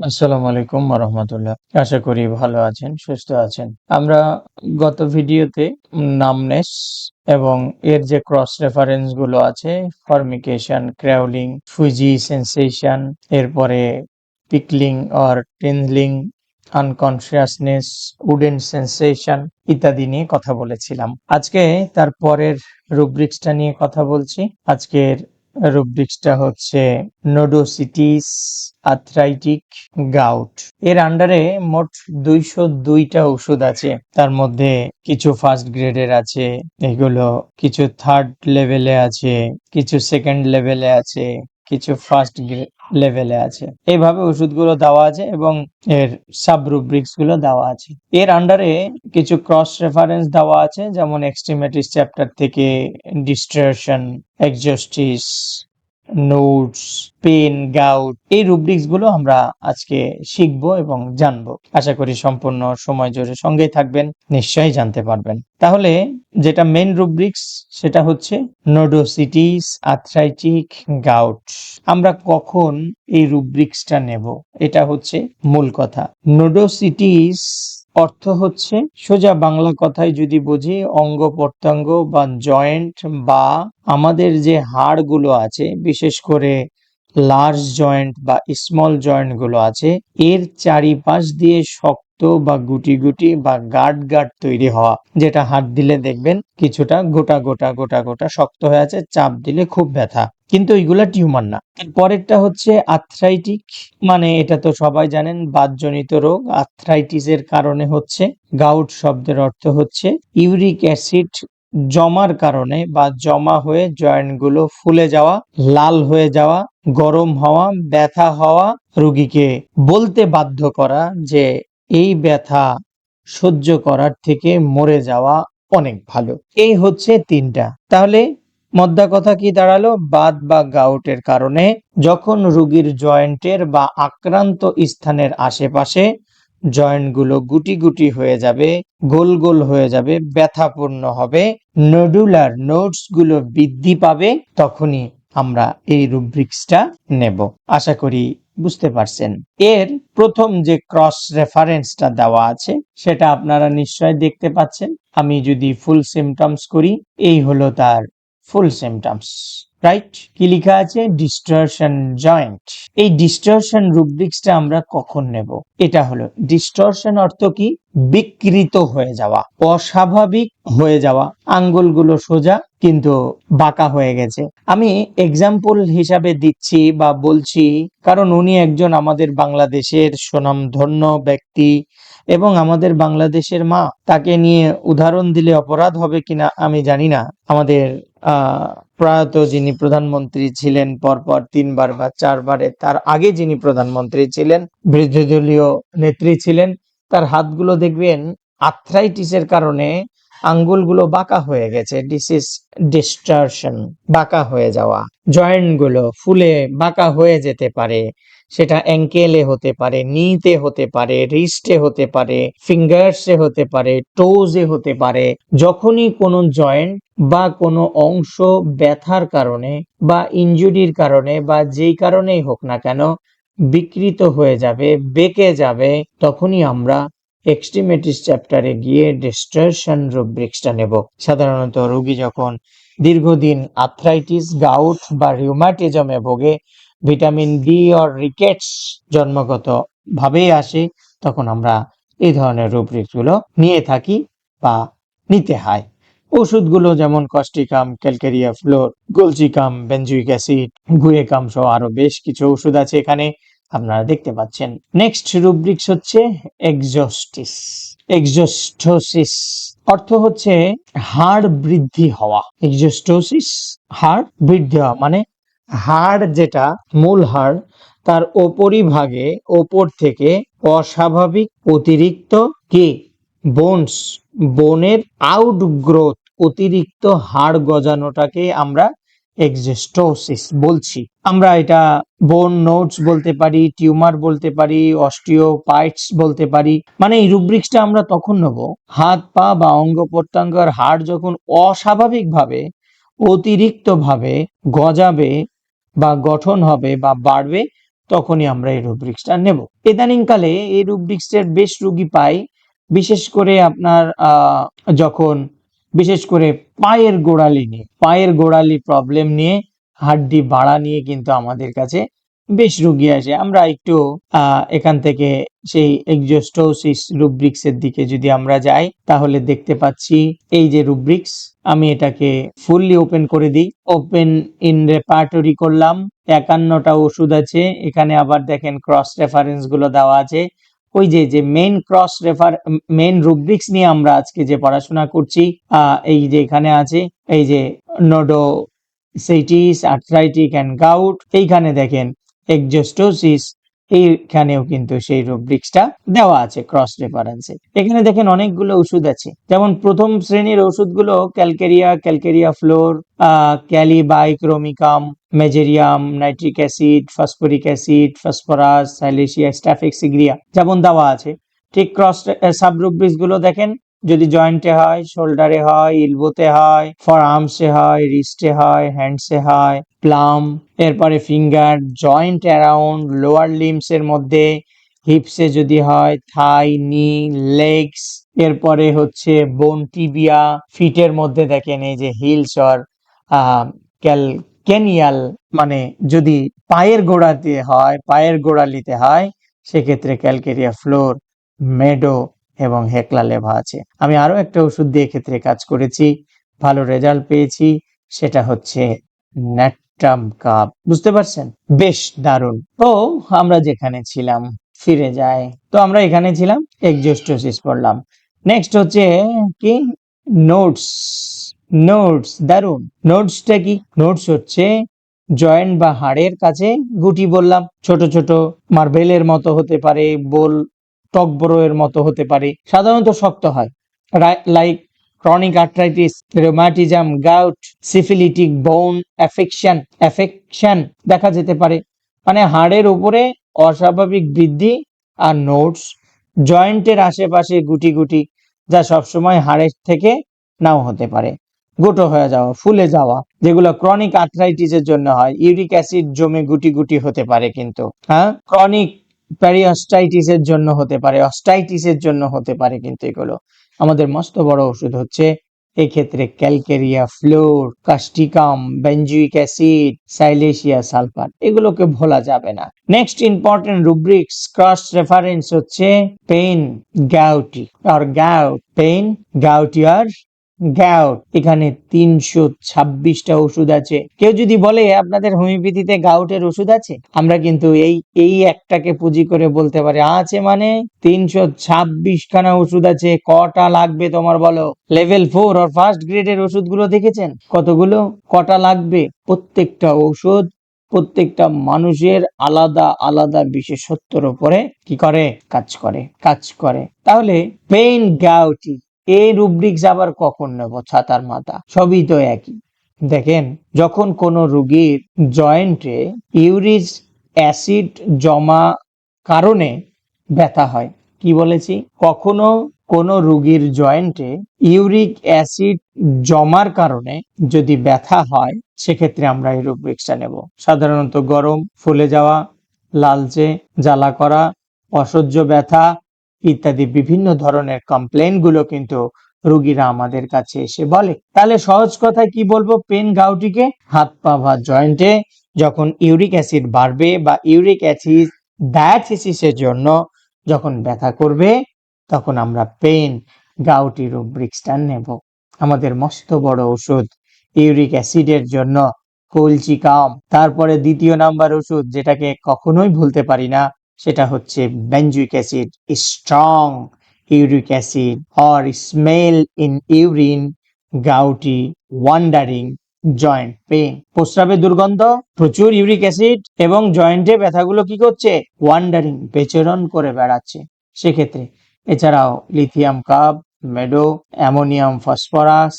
আসসালামু আলাইকুম রহমতুল্লাহ আশা করি ভালো আছেন, সুস্থ আছেন। আমরা গত ভিডিওতে নামনেস এবং এর যে ক্রস রেফারেন্সগুলো আছে ফর্মিকেশন ক্রাউলিং ফুজি সেন্সেশন এরপরে pickling or tingling unconsciousness wooden sensation ইত্যাদি নিয়ে কথা বলেছিলাম। আজকে তার পরের রুব্রিক্সটা নিয়ে কথা বলছি। আজকের রুব্রিক্সটা হচ্ছে নোডোসিটিস আথরাইটিক গাউট এর আন্ডারে মোট দুইশো দুইটা ওষুধ আছে। তার মধ্যে কিছু ফার্স্ট গ্রেডের আছে, এগুলো কিছু থার্ড লেভেলে আছে, কিছু সেকেন্ড লেভেলে আছে কিছু ফার্স্ট লেভেলে আছে। এইভাবে ওষুধগুলো দেওয়া আছে এবং এর সাব রুব্রিক্সগুলো দেওয়া আছে। এর আন্ডারে কিছু ক্রস রেফারেন্স দেওয়া আছে, যেমন এক্সট্রিমেটিস চ্যাপ্টার থেকে ডিস্ট্রেশন এক্সজস্টিস নোটস পেন গাউট এই গুলো আমরা আজকে শিখব এবং জানব। আশা করি সম্পূর্ণ সময় জুড়ে সঙ্গেই থাকবেন, নিশ্চয়ই জানতে পারবেন। তাহলে যেটা মেন রুব্রিক্স সেটা হচ্ছে নোডোসিটিস আর্থ্রাইটিক গাউট আমরা কখন এই রুব্রিক্সটা নেব? এটা হচ্ছে মূল কথা। নোডোসিটিস অর্থ হচ্ছে সোজা বাংলা কথায় যদি বুঝি, অঙ্গ প্রত্যঙ্গ বা জয়েন্ট বা আমাদের যে হাড়গুলো আছে, বিশেষ করে লার্জ জয়েন্ট বা স্মল জয়েন্টগুলো আছে, এর চারিপাশ দিয়ে শক্ত বা গুটি গুটি বা গার্ড গার্ড তৈরি হওয়া, যেটা হাত দিলে দেখবেন কিছুটা গোটা গোটা গোটা গোটা শক্ত হয়ে আছে, চাপ দিলে খুব ব্যথা। কিন্তু এইগুলা টিউমার না। পরেরটা হচ্ছে আর্থ্রাইটিক মানে এটা তো সবাই জানেন, বাতজনিত রোগ। আর্থ্রাইটিসের কারণে হচ্ছে গাউট শব্দের অর্থ হচ্ছে ইউরিক অ্যাসিড জমার কারণে বা জমা হয়ে জয়েন্টগুলো ফুলে যাওয়া, লাল হয়ে যাওয়া, গরম হওয়া, ব্যথা হওয়া রোগীকে বলতে বাধ্য করা যে এই ব্যথা সহ্য করার থেকে মরে যাওয়া অনেক ভালো। এই হচ্ছে তিনটা। তাহলে মদ্দা কথা কি দাঁড়াল? বাদ বা গাউটের কারণে। যখন রুগীর জয়েন্টের বা আক্রান্ত স্থানের আশেপাশে জয়েন্টগুলো গুটি গুটি হয়ে যাবে, গোল গোল হয়ে যাবে, ব্যথাপূর্ণ হবে নডুলার নোটসগুলো বৃদ্ধি পাবে, তখনই আমরা এই রুব্রিক্সটা নেব। আশা করি বুঝতে পারছেন। এর প্রথম যে ক্রস রেফারেন্সটা দেওয়া আছে, সেটা আপনারা নিশ্চয় দেখতে পাচ্ছেন। আমি যদি ফুল সিমটমস করি, এই হলো তার ফুল সিমটমস রাইট কি লেখা আছে? ডিস্টরশন জয়েন্ট এই ডিস্টরশন রুব্রিক্সটা আমরা কখন নেব? এটা হলো ডিস্টরশন অর্থ কি? বিকৃত হয়ে যাওয়া, অস্বাভাবিক হয়ে যাওয়া। আঙ্গুলগুলো সোজা, কিন্তু বাঁকা হয়ে গেছে। আমি এক্সাম্পল হিসাবে দিচ্ছি বা বলছি, কারণ উনি একজন আমাদের বাংলাদেশের সুনামধন্য ব্যক্তি। এবং আমাদের বাংলাদেশের মা তাকে নিয়ে উদাহরণ দিলে অপরাধ হবে কিনা আমি জানি না। আমাদের প্রয়াত যিনি প্রধানমন্ত্রী ছিলেন পরপর তিনবার বা চারবারে, তার আগে যিনি প্রধানমন্ত্রী ছিলেন বিরোধী দলীয় নেত্রী ছিলেন, তার হাতগুলো দেখবেন আর্থ্রাইটিসের কারণে আঙ্গুলগুলো বাঁকা হয়ে গেছে। ডিস ইজ ডিস্টারশন বাঁকা হয়ে যাওয়া। জয়েন্টগুলো ফুলে বাঁকা হয়ে যেতে পারে। সেটা অ্যাঙ্কেলে হতে পারে নিতে হতে পারে রিস্টে হতে পারে ফিঙ্গার্সে হতে পারে টোজে হতে পারে। যখনই কোনো জয়েন্ট বা কোনো অংশ ব্যথার কারণে বা ইনজুরির কারণে বা যেই কারণেই হোক না কেন বিকৃত হয়ে যাবে, বেঁকে যাবে, তখনই আমরা এক্সট্রিমেটিস চ্যাপ্টারে গিয়ে ডিস্ট্রেশন রুব্রিক্সটা নেব। সাধারণত রোগী যখন দীর্ঘদিন আর্থ্রাইটিস গাউট বা রিউমাটিজমে ভোগে ভিটামিন ডি অর রিকেটস জন্মগত ভাবেই আসে, তখন আমরা এই ধরনের রুব্রিক্সগুলো নিয়ে থাকি বা নিতে হয়। ওষুধগুলো যেমন causticum calcarea fluor, colchicum benzoic acid, guaiacum সহ আরও বেশ কিছু ওষুধ আছে এখানে আপনারা দেখতে পাচ্ছেন। নেক্সট রুব্রিক্স হচ্ছে এক্সজস্টিস এক্সজস্টোসিস অর্থ হচ্ছে হাড় বৃদ্ধি হওয়া। এক্সোস্টোসিস হাড় বৃদ্ধি হওয়া মানে হাড় যেটা, মূল হাড়, তার ওপরিভাগে ওপর থেকে অস্বাভাবিক অতিরিক্ত কি? বোনস। বোনের আউটগ্রোথ অতিরিক্ত হাড় গজানোটাকে আমরা এক্সজেস্টোসিস বলছি। আমরা এটা বোন নোটস বলতে পারি টিউমার বলতে পারি অস্টিওপাইটস বলতে পারি। মানে এই রুব্রিক্সটা আমরা তখন নেব। হাত, পা বা অঙ্গ প্রত্যঙ্গের হাড় যখন অস্বাভাবিকভাবে, অতিরিক্তভাবে গজাবে বা গঠন হবে বা বাড়বে, তখনই আমরা এই রুব্রিক্সটা নেব। ইদানিংকালে এই রুব্রিক্সের বেশ রুগী পাই, বিশেষ করে আপনার যখন বিশেষ করে পায়ের গোড়ালি নিয়ে, পায়ের গোড়ালি প্রবলেম নিয়ে, হাড্ডি বাড়া নিয়ে কিন্তু আমাদের কাছে বেশ রুগী আসে। আমরা একটু এখান থেকে সেই এক্সোস্টোসিস রুব্রিক্স এর দিকে যদি আমরা যাই, তাহলে দেখতে পাচ্ছি এই যে রুব্রিক্স আমি এটাকে ফুললি ওপেন করে দিই। ওপেন ইন রেপার্টরি করলাম। একান্নটা ওষুধ আছে। এখানে আবার দেখেন ক্রস রেফারেন্সগুলো দেওয়া আছে। ওই যে যে main cross refer main rubrics নিয়ে আমরা আজকে যে পড়াশোনা করছি এই যে এখানে আছে, এই যে নোডো সেইটিস আর্থ্রাইটিক অ্যান্ড গাউট এইখানে দেখেন এক্সোস্টোসিস এইখানেও কিন্তু সেই রুব্রিক্সটা দেওয়া আছে ক্রস রেফারেন্সে এখানে দেখেন অনেকগুলো ওষুধ আছে। যেমন প্রথম শ্রেণির ওষুধগুলো calcarea calcarea fluor kali bichromicum, mezereum, nitric acid, phosphoric acid, phosphorus silicea staphysagria যেমন দেওয়া আছে। ঠিক ক্রস সাবরুব্রিক্সগুলো দেখেন যদি জয়েন্টে হয় শোল্ডারে হয় ইলবোতে হয় ফর আর্মসে হয় রিস্টে হয় হ্যান্ডসে হয় প্লাম এরপরে finger joint around lower limbs এর মধ্যে হিপসে যদি হয় থাই নি লেগস এরপরে হচ্ছে বোন টিবিয়া ফিটের মধ্যে দেখেন এই যে হিলস অর ক্যাল ক্যানিয়াল মানে যদি পায়ের গোড়াতে হয়, পায়ের গোড়ালিতে হয়, সেক্ষেত্রে ক্যালকেরিয়া ফ্লোর মেডো এবং হেকলা লেভা আছে। আমি আরও একটা ওষুধ দিয়ে ক্ষেত্রে কাজ করেছি, ভালো রেজাল্ট পেয়েছি, সেটা হচ্ছে ন্যাট্রাম কাপ। বুঝতে পারছেন? বেশ দারুণ। তো আমরা যেখানে ছিলাম, ফিরে যাই। তো আমরা এখানে ছিলাম এক্সোস্টোসিস পড়লাম। নেক্সট হচ্ছে কি? নোটস নোটস দারুণ। নোটসটা কি? নোটস হচ্ছে জয়েন্ট বা হাড়ের কাছে গুটি বললাম। ছোট ছোট মার্বেলের মতো হতে পারে, বোল টকবরোয়ের মতো হতে পারে। সাধারণত শক্ত হয়। Like chronic arthritis rheumatism gout syphilitic bone affection affection দেখা যেতে পারে। মানে হাড়ের উপরে অস্বাভাবিক বৃদ্ধি আর নোটস জয়েন্টের আশেপাশে গুটি গুটি, যা সবসময় হাড়ের থেকে নাও হতে পারে। গোটো হয়ে যাওয়া, ফুলে যাওয়া, যেগুলো ক্রনিক আর্থ্রাইটিসের জন্য হয়। ইউরিক অ্যাসিড জমে গুটি গুটি হতে পারে কিন্তু। হ্যাঁ? ক্রনিক প্যারিঅস্টাইটিসের জন্য হতে পারে অস্টাইটিসের জন্য হতে পারে, কিন্তু এগুলো আমাদের মস্ত বড় ওষুধ হচ্ছে এক্ষেত্রে calcarea, fluor, causticum benzoic acid, silicea sulphur, এগুলোকে ভোলা যাবে না। Next important rubrics cross reference হচ্ছে পেইন গাউটি আর গাউট পেইন গাউটি আর গাউট এখানে তিনশো ছাব্বিশটা ওষুধ আছে। কেউ যদি বলে, আপনাদের হোমিওপ্যাথিতে গাউটের ওষুধ আছে? আমরা কিন্তু এই এই একটাকে পুঁজি করে বলতে পারি। আছে মানে তিনশো ছাব্বিশ খানা ওষুধ আছে। কটা লাগবে তোমার বলো? লেভেল ফোর আর ফার্স্ট গ্রেডের ওষুধগুলো দেখেছেন? কতগুলো? কটা লাগবে? প্রত্যেকটা ওষুধ, প্রত্যেকটা মানুষের আলাদা আলাদা বিশেষত্বর উপরে কি করে? কাজ করে কাজ করে। তাহলে পেইন গাউটি এই রুব্রিক্স আবার কখন নেব ছাতার মাথা? সবই তো একই। দেখেন, যখন কোনো রুগীর জয়েন্টে ইউরিক অ্যাসিড জমা কারণে ব্যথা হয়, কি বলেছি? কখনো কোনো রুগীর জয়েন্টে ইউরিক অ্যাসিড জমার কারণে যদি ব্যথা হয়, সেক্ষেত্রে আমরা এই রুব্রিক্সটা নেব। সাধারণত গরম, ফুলে যাওয়া, লালচে, জ্বালা করা, অসহ্য ব্যথা ইত্যাদি বিভিন্ন ধরনের কমপ্লেনগুলো কিন্তু রুগীরা আমাদের কাছে এসে বলে। তাহলে সহজ কথায় কি বলব? পেন গাউটিকে হাত পা বা জয়েন্টে যখন ইউরিক অ্যাসিড বাড়বে বা ইউরিক অ্যাসিড ডায়াথিসিসের জন্য যখন ব্যথা করবে, তখন আমরা পেন গাউটি রুব্রিক্সটা নেব। আমাদের মস্ত বড় ওষুধ ইউরিক অ্যাসিডের জন্য কলচিকাম তারপরে দ্বিতীয় নাম্বার ওষুধ যেটাকে কখনোই ভুলতে পারি না সেটা হচ্ছে benzoic acid strong uric acid or smell in urine gouty wandering joint pain প্রস্রাবে দুর্গন্ধ, প্রচুর ইউরিক অ্যাসিড এবং জয়েন্টে ব্যথাগুলো কি করছে? ওয়ান্ডারিং বেচরণ করে বেড়াচ্ছে। সেক্ষেত্রে এছাড়াও লিথিয়াম কাপ মেডো অ্যামোনিয়াম ফসফরাস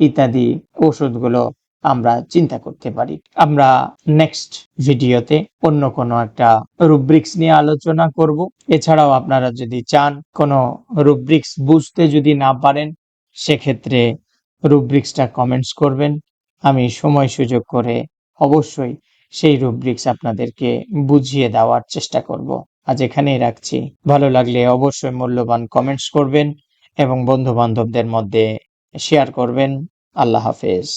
ইত্যাদি ওষুধগুলো আমরা চিন্তা করতে পারি। আমরা নেক্সট ভিডিওতে অন্য কোনো একটা রুব্রিক্স নিয়ে আলোচনা করব। এছাড়াও আপনারা যদি চান কোনো রুব্রিক্স বুঝতে যদি না পারেন, সেক্ষেত্রে রুব্রিক্সটা কমেন্টস করবেন। আমি সময় সুযোগ করে অবশ্যই সেই রুব্রিক্স আপনাদেরকে বুঝিয়ে দেওয়ার চেষ্টা করব। আজ এখানেই রাখছি। ভালো লাগলে অবশ্যই মূল্যবান কমেন্টস করবেন এবং বন্ধু বান্ধবদের মধ্যে শেয়ার করবেন। আল্লাহ হাফেজ।